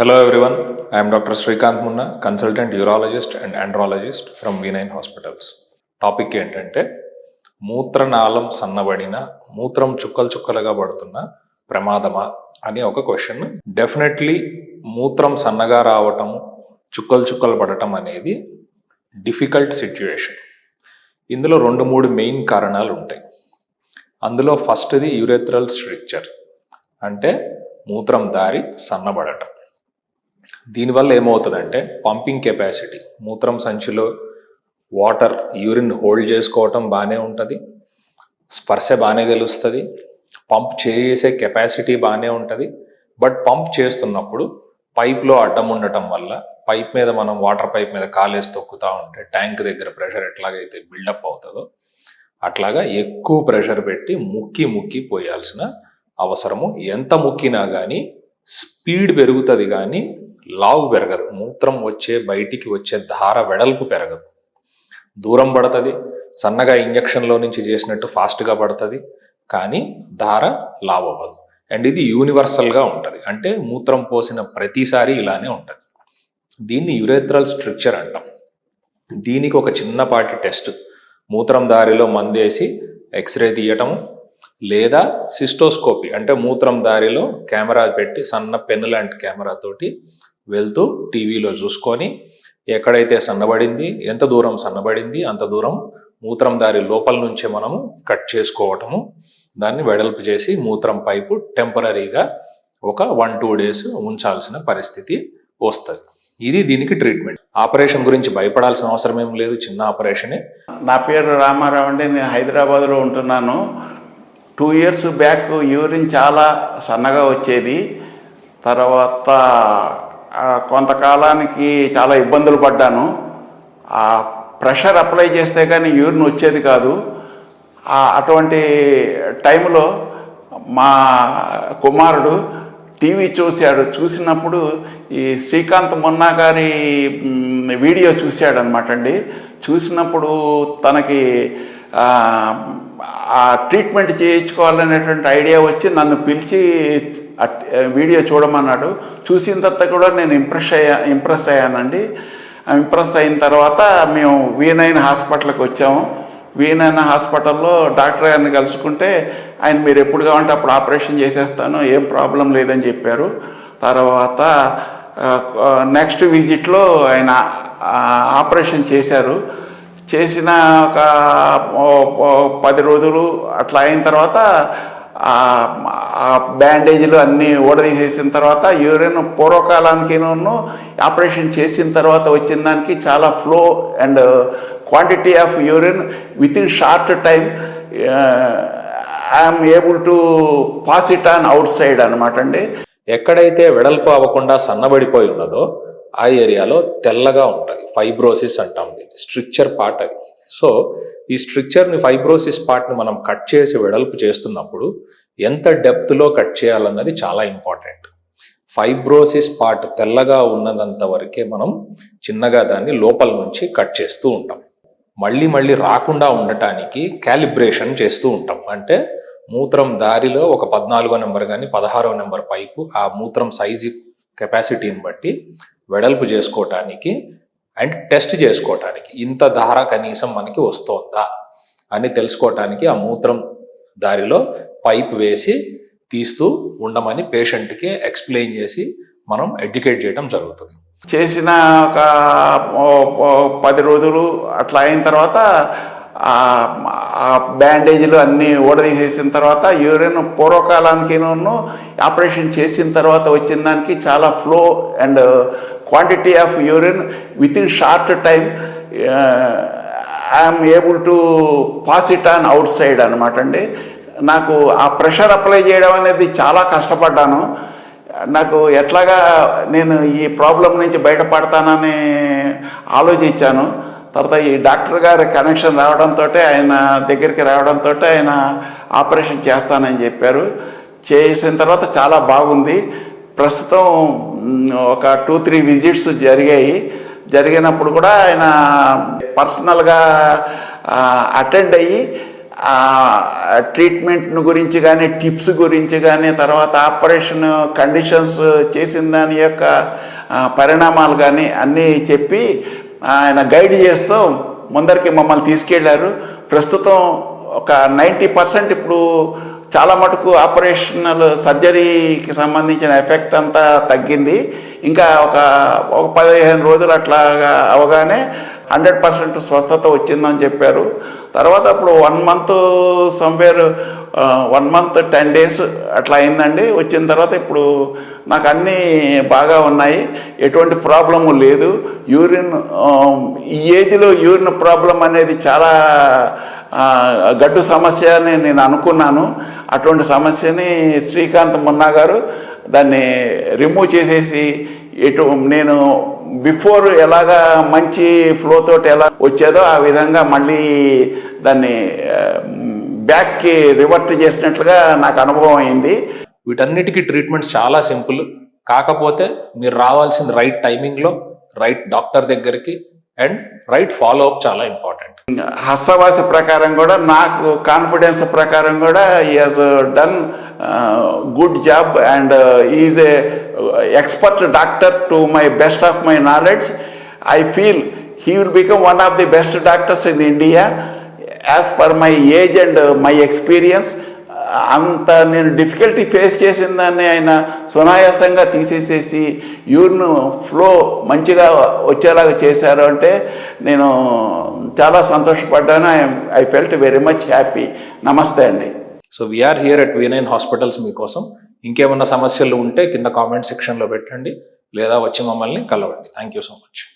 Hello everyone I'm doctor Srikanth Munna consultant urologist and andrologist from V nine hospitals topic ఏంటంటే మూత్రనాళం సన్నబడిన మూత్రం చుక్కలు చుక్కలుగా పడుతున్న ప్రమాదమా అని ఒక క్వశ్చన్ డెఫినెట్లీ మూత్రం సన్నగా రావటం చుక్కలు చుక్కలు పడటం అనేది డిఫికల్ట్ సిచ్యువేషన్ ఇందులో రెండు మూడు మెయిన్ కారణాలు ఉంటాయి. అందులో ఫస్ట్ది యూరెథ్రల్ స్ట్రక్చర్ అంటే మూత్రం దారి సన్నబడటం. దీనివల్ల ఏమవుతుందంటే పంపింగ్ కెపాసిటీ మూత్రం సంచిలో వాటర్ యూరిన్ హోల్డ్ చేసుకోవటం బాగానే ఉంటుంది స్పర్శ బాగానే తెలుస్తుంది పంప్ చేసే కెపాసిటీ బాగానే ఉంటుంది. బట్ పంప్ చేస్తున్నప్పుడు పైప్లో అడ్డం ఉండటం వల్ల పైప్ మీద మనం వాటర్ పైప్ మీద కాలేసి తొక్కుతూ ఉంటే ట్యాంక్ దగ్గర ప్రెషర్ ఎట్లాగైతే బిల్డప్ అవుతుందో అట్లాగా ఎక్కువ ప్రెషర్ పెట్టి ముక్కి ముక్కి పోయాల్సిన అవసరము. ఎంత ముక్కినా కానీ స్పీడ్ పెరుగుతుంది కానీ లావు పెరగదు. మూత్రం వచ్చే బయటికి వచ్చే ధార వెడల్పు పెరగదు. దూరం పడుతుంది సన్నగా ఇంజక్షన్లో నుంచి చేసినట్టు ఫాస్ట్గా పడుతుంది కానీ ధార లావ్ అవ్వదు. అండ్ ఇది యూనివర్సల్గా ఉంటుంది. అంటే మూత్రం పోసిన ప్రతిసారి ఇలానే ఉంటుంది. దీన్ని యురేథ్రల్ స్ట్రక్చర్ అంటాం. దీనికి ఒక చిన్నపాటి టెస్ట్ మూత్రం దారిలో మందేసి ఎక్స్రే తీయటము లేదా సిస్టోస్కోపీ అంటే మూత్రం దారిలో కెమెరా పెట్టి సన్న పెన్ను లాంటి కెమెరా తోటి వెళ్తూ టీవీలో చూసుకొని ఎక్కడైతే సన్నబడింది ఎంత దూరం సన్నబడింది అంత దూరం మూత్రం దారి లోపల నుంచే మనము కట్ చేసుకోవటము దాన్ని వెడల్పు చేసి మూత్రం పైపు టెంపరీగా ఒక వన్ టూ డేస్ ఉంచాల్సిన పరిస్థితి వస్తుంది. ఇది దీనికి ట్రీట్మెంట్. ఆపరేషన్ గురించి భయపడాల్సిన అవసరం ఏం లేదు చిన్న ఆపరేషనే. నా పేరు రామారావు అండి నేను హైదరాబాద్లో ఉంటున్నాను. టూ ఇయర్స్ బ్యాక్ యూరిన్ చాలా సన్నగా వచ్చేది. తర్వాత కొంతకాలానికి చాలా ఇబ్బందులు పడ్డాను. ఆ ప్రెషర్ అప్లై చేస్తే కానీ యూరిన్ వచ్చేది కాదు. అటువంటి టైంలో మా కుమారుడు టీవీ చూశాడు. చూసినప్పుడు ఈ శ్రీకాంత్ మొన్నా గారి వీడియో చూశాడు అనమాట అండి. చూసినప్పుడు తనకి ఆ, ట్రీట్మెంట్ చేయించుకోవాలనేటువంటి ఐడియా వచ్చి నన్ను పిలిచి వీడియో చూడమన్నాడు. చూసిన తర్వాత కూడా నేను ఇంప్రెస్ అయ్యా ఇంప్రెస్ అయ్యానండి. ఇంప్రెస్ అయిన తర్వాత మేము వీనైన హాస్పిటల్కి వచ్చాము. వీనైన హాస్పిటల్లో డాక్టర్ గారిని కలుసుకుంటే ఆయన మీరు ఎప్పుడు కావాలంటే అప్పుడు ఆపరేషన్ చేసేస్తాను ఏం ప్రాబ్లం లేదని చెప్పారు. తర్వాత నెక్స్ట్ విజిట్లో ఆయన ఆపరేషన్ చేశారు. చేసిన ఒక పది రోజులు అట్లా అయిన తర్వాత ఆ బ్యాండేజీలు అన్నీ ఓడదీసేసిన తర్వాత యూరిన్ పూర్వకాలానికి ఆపరేషన్ చేసిన తర్వాత వచ్చిన దానికి చాలా flow and quantity of urine within short time I'm able to pass it on outside అనమాట అండి. ఎక్కడైతే వెడల్పు అవ్వకుండా సన్నబడిపోయి ఉన్నదో ఆ ఏరియాలో తెల్లగా ఉంటుంది. ఫైబ్రోసిస్ అంటాం దీన్ని. స్ట్రిక్చర్ పార్ట్ అది. సో ఈ స్ట్రిక్చర్ని ఫైబ్రోసిస్ పార్ట్ని మనం కట్ చేసి వెడల్పు చేస్తున్నప్పుడు ఎంత డెప్త్లో కట్ చేయాలన్నది చాలా ఇంపార్టెంట్. ఫైబ్రోసిస్ పార్ట్ తెల్లగా ఉన్నదంత వరకే మనం చిన్నగా దాన్ని లోపల నుంచి కట్ చేస్తూ ఉంటాం. మళ్ళీ మళ్ళీ రాకుండా ఉండటానికి క్యాలిబ్రేషన్ చేస్తూ ఉంటాం. అంటే మూత్రం దారిలో ఒక పద్నాలుగో నెంబర్ కానీ పదహారో నెంబర్ పైపు ఆ మూత్రం సైజు కెపాసిటీని బట్టి వెడల్పు చేసుకోవటానికి అండ్ టెస్ట్ చేసుకోవటానికి. ఇంత ధార కనీసం మనకి వస్తోందా అని తెలుసుకోవటానికి ఆ మూత్రం దారిలో పైప్ వేసి తీస్తూ ఉండమని పేషెంట్కి ఎక్స్ప్లెయిన్ చేసి మనం ఎడ్యుకేట్ చేయడం జరుగుతుంది. చేసిన ఒక పది రోజులు అట్లా అయిన తర్వాత ఆ బ్యాండేజీలు అన్నీ ఊడదీసేసిన తర్వాత యూరిన్ పూర్వకాలానికి ఆపరేషన్ చేసిన తర్వాత వచ్చిన దానికి చాలా flow and quantity of urine within short time I'm able to pass it on outside అనమాట అండి. నాకు ఆ ప్రెషర్ అప్లై చేయడం అనేది చాలా కష్టపడ్డాను. నాకు ఎట్లాగా నేను ఈ ప్రాబ్లం నుంచి బయటపడతానని ఆలోచించాను. తర్వాత ఈ డాక్టర్ గారి కనెక్షన్ రావడంతో ఆయన దగ్గరికి రావడంతో ఆయన ఆపరేషన్ చేస్తానని చెప్పారు. చేసిన తర్వాత చాలా బాగుంది. ప్రస్తుతం ఒక టూ త్రీ విజిట్స్ జరిగాయి. జరిగినప్పుడు కూడా ఆయన పర్సనల్గా అటెండ్ అయ్యి ట్రీట్మెంట్ను ట్రీట్మెంట్ గురించి కానీ టిప్స్ గురించి కానీ తర్వాత ఆపరేషన్ కండిషన్స్ చేసిన దాని యొక్క పరిణామాలు కానీ అన్నీ చెప్పి ఆయన గైడ్ చేస్తూ ముందరికి మమ్మల్ని తీసుకెళ్ళారు. ప్రస్తుతం ఒక నైంటీ పర్సెంట్ ఇప్పుడు చాలా మటుకు ఆపరేషనల్ సర్జరీకి సంబంధించిన ఎఫెక్ట్ అంతా తగ్గింది. ఇంకా ఒక ఒక పదిహేను రోజులు అట్లాగా అవగానే హండ్రెడ్ పర్సెంట్ స్వస్థత వచ్చిందని చెప్పారు. తర్వాత అప్పుడు one month somewhere one month ten days అట్లా అయిందండి. వచ్చిన తర్వాత ఇప్పుడు నాకు అన్నీ బాగా ఉన్నాయి. ఎటువంటి ప్రాబ్లము లేదు. యూరిన్ ఈ ఏజ్లో యూరిన్ ప్రాబ్లం అనేది చాలా గడ్డు సమస్య అని నేను అనుకున్నాను. అటువంటి సమస్యని శ్రీకాంత్ మున్నా గారు దాన్ని రిమూవ్ చేసేసి ఎటు నేను బిఫోర్ ఎలాగా మంచి ఫ్లో తోటి ఎలా వచ్చేదో ఆ విధంగా మళ్ళీ దాన్ని బ్యాక్కి రివర్ట్ చేసినట్లుగా నాకు అనుభవం అయింది. వీటన్నిటికీ ట్రీట్మెంట్స్ చాలా సింపుల్ కాకపోతే మీరు రావాల్సింది రైట్ టైమింగ్లో రైట్ డాక్టర్ దగ్గరికి అండ్ రైట్ ఫాలో అప్ చాలా ఇంపార్టెంట్ హస్తవాసి ప్రకారం కూడా నాకు కాన్ఫిడెన్స్ ప్రకారం కూడా he has done good job and is a expert doctor to my best of my knowledge I feel he will become one of the best doctors in India as per my age and my experience అంత నేను difficulty face చేసిన దాన్ని ఆయన సునాయాసంగా తీసేసేసి urine flow మంచిగా వచ్చేలాగా చేశారు అంటే నేను చాలా సంతోషపడ్డాను. I I felt very much happy నమస్తే అండి. So we're here at V nine hospitals మీకోసం. ఇంకేమన్నా సమస్యలు ఉంటే కింద కామెంట్ సెక్షన్లో పెట్టండి. లేదా వచ్చి మమ్మల్ని కలవండి. Thank you so much